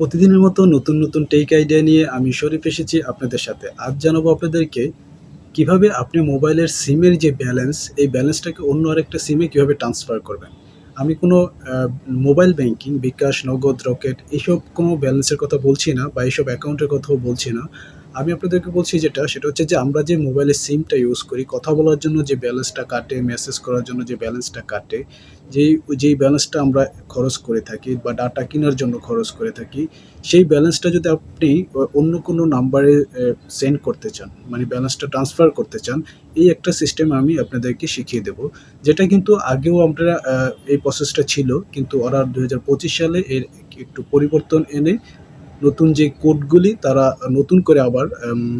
প্রতিদিনের মতো নতুন নতুন টেক আইডিয়া নিয়ে আমি শরীফ এসেছি আপনাদের সাথে। আজ জানাব আপনাদেরকে কীভাবে আপনি মোবাইলের সিমের যে ব্যালেন্স এই ব্যালেন্সটাকে অন্য আরেকটা সিমে কীভাবে ট্রান্সফার করবেন। আমি কোনো মোবাইল ব্যাংকিং বিকাশ, নগদ, রকেট, এইসব কোনো ব্যালেন্সের কথা বলছি না বা এইসব অ্যাকাউন্টের কথাও বলছি না। আমি আপনাদেরকে বলছি যেটা, সেটা হচ্ছে যে আমরা যে মোবাইলের সিমটা ইউজ করি, কথা বলার জন্য যে ব্যালেন্সটা কাটে মেসেজ করার জন্য যে ব্যালেন্সটা কাটে যেই যেই ব্যালেন্সটা আমরা খরচ করে থাকি বা ডাটা কেনার জন্য খরচ করে থাকি, সেই ব্যালেন্সটা যদি আপনি অন্য কোনো নাম্বারে সেন্ড করতে চান মানে ব্যালেন্সটা ট্রান্সফার করতে চান, এই একটা সিস্টেম আমি আপনাদেরকে শিখিয়ে দেব। যেটা কিন্তু আগেও আমরা এই প্রসেসটা ছিল, কিন্তু ওরা দু হাজার পঁচিশ সালে এর একটু পরিবর্তন এনে নতুন যে কোডগুলি তারা নতুন করে আবার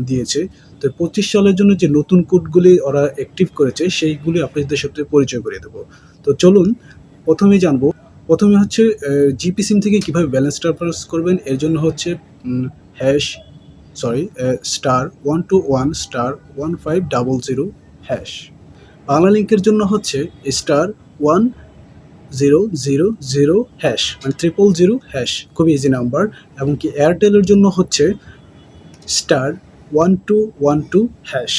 দিয়েছে। তো পঁচিশ সালের জন্য যে নতুন কোডগুলি ওরা অ্যাক্টিভ করেছে, সেইগুলি আপনাদের সাথে পরিচয় করে দেবো। তো চলুন প্রথমেই জানব। প্রথমে হচ্ছে জিপি সিম থেকে কীভাবে ব্যালেন্স ট্রান্সফার করবেন? এর জন্য হচ্ছে hash sorry star one two one star one five double zero hash Bangla লিঙ্কের জন্য হচ্ছে star one zero zero zero hash মানে ট্রিপল জিরো হ্যাশ খুবই ইজি নাম্বার এবং কি এয়ারটেলের জন্য হচ্ছে star one two one two hash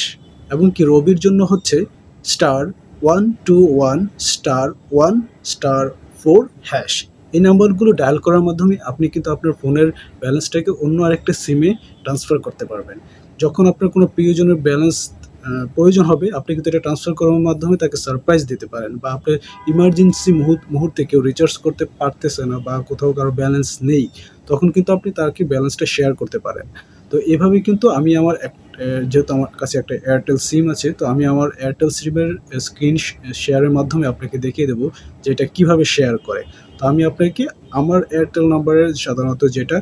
এবং কি রবির জন্য হচ্ছে star one two one star one star four hash এই নাম্বারগুলো ডায়াল করার মাধ্যমে আপনি কিন্তু আপনার ফোনের ব্যালেন্সটাকে অন্য আরেকটা সিমে ট্রান্সফার করতে পারবেন। যখন আপনার কোনো প্রিয়জনের ব্যালেন্স প্রয়োজন হবে, আপনি কিন্তু এটা ট্রান্সফার করার মাধ্যমে তাকে সারপ্রাইজ দিতে পারেন বা আপনার ইমার্জেন্সি মুহূর্তে কেউ রিচার্জ করতে পারতেছে না বা কোথাও কারও ব্যালেন্স নেই, তখন কিন্তু আপনি তাকে ব্যালেন্সটা শেয়ার করতে পারেন। তো এভাবে কিন্তু আমি আমার যেহেতু আমার কাছে একটা এয়ারটেল সিম আছে, তো আমি আমার এয়ারটেল সিমের স্ক্রিন শেয়ারের মাধ্যমে আপনাকে দেখিয়ে দেবো যে এটা কীভাবে শেয়ার করে। তো আমি আপনাকে আমার এয়ারটেল নাম্বারের সাধারণত যেটা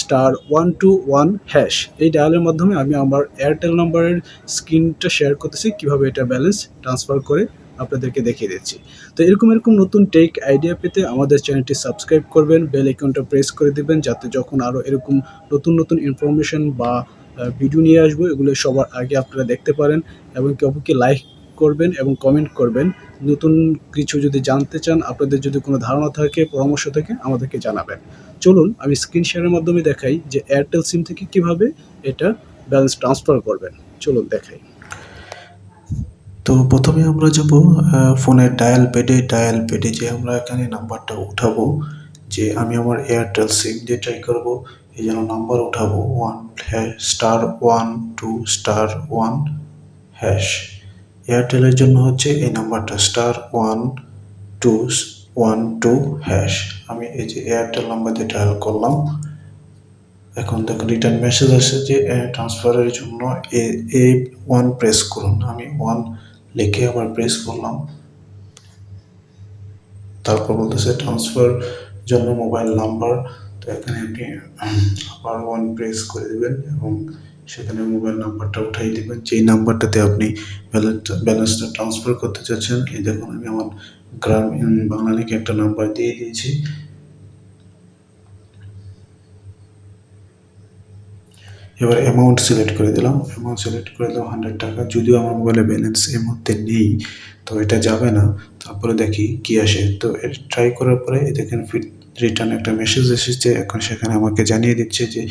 star one two one hash এই ডায়ালের মাধ্যমে আমি আমার এয়ারটেল নাম্বারের স্ক্রিনটা শেয়ার করতেছি, কীভাবে এটা ব্যালেন্স ট্রান্সফার করে আপনাদেরকে দেখিয়ে দিচ্ছি। তো এরকম এরকম নতুন টেক আইডিয়া পেতে আমাদের চ্যানেলটি সাবস্ক্রাইব করবেন বেল আইকনটা প্রেস করে দিবেন, যাতে যখন আরও এরকম নতুন নতুন ইনফরমেশন বা ভিডিও নিয়ে আসব, এগুলো সবার আগে আপনারা দেখতে পারেন এবং কেউ কি লাইক করবেন এবং কমেন্ট করবেন। নতুন কিছু যদি জানতে চান, আপনাদের যদি কোনো ধারণা থাকে, পরামর্শ থাকে, আমাদেরকে জানাবেন। চলুন, আমি স্ক্রিন শেয়ারের মাধ্যমে দেখাই যে এয়ারটেল সিম থেকে কীভাবে এটা ব্যালেন্স ট্রান্সফার করবেন। চলুন দেখাই। তো প্রথমে আমরা যাব ফোনের ডায়াল পেডে ডায়াল পেডে যে আমরা এখানে নাম্বারটা উঠাবো, যে আমি আমার এয়ারটেল সিম দিয়ে ট্রাই করব, এই জন্য নাম্বার উঠাবো one hash star one two star one hash এয়ারটেলের জন্য হচ্ছে এই নাম্বারটা star one two one two hash আমি এই যে এয়ারটেল নাম্বার দিয়ে ডায়াল করলাম। এখন দেখুন রিটার্ন মেসেজ আসছে যে ট্রান্সফারের জন্য এ এ ওয়ান প্রেস করুন। আমি ওয়ান লিখে আবার প্রেস করলাম। তারপর বলতেছে ট্রান্সফার জন্য মোবাইল নাম্বার তো এখানে আপনি আবার ওয়ান প্রেস করে দেবেন এবং সেখানে মোবাইল নাম্বারটা উঠাই দেবেন। যেই নাম্বারটাতে আপনি ব্যালেন্স ব্যালেন্সটা ট্রান্সফার করতে চাচ্ছেন, এই দেখুন আমি আমার গ্রাম বাংলা লিখে একটা নাম্বার দিয়ে দিয়েছি। এবার অ্যামাউন্ট সিলেক্ট করে দিলাম। অ্যামাউন্ট সিলেক্ট করে দিলাম হান্ড্রেড টাকা। যদিও আমার মোবাইলে ব্যালেন্স এই মুহূর্তে নেই, তো এটা যাবে না। তারপরে দেখি কি আসে। তো ট্রাই করার পরে দেখেন ফিট রিটার্ন একটা মেসেজ এসেছে। এখন সেখানে আমাকে জানিয়ে দিচ্ছে যে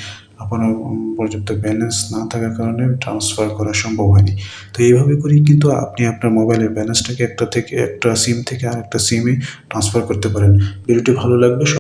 আপনার পর্যাপ্ত ব্যালেন্স না থাকার কারণে ট্রান্সফার করা সম্ভব হয়নি। তো এইভাবে করেই কিন্তু আপনি আপনার মোবাইলের ব্যালেন্সটাকে একটা থেকে, একটা সিম থেকে আরেকটা সিমে ট্রান্সফার করতে পারেন। ভিডিওটি ভালো লাগবে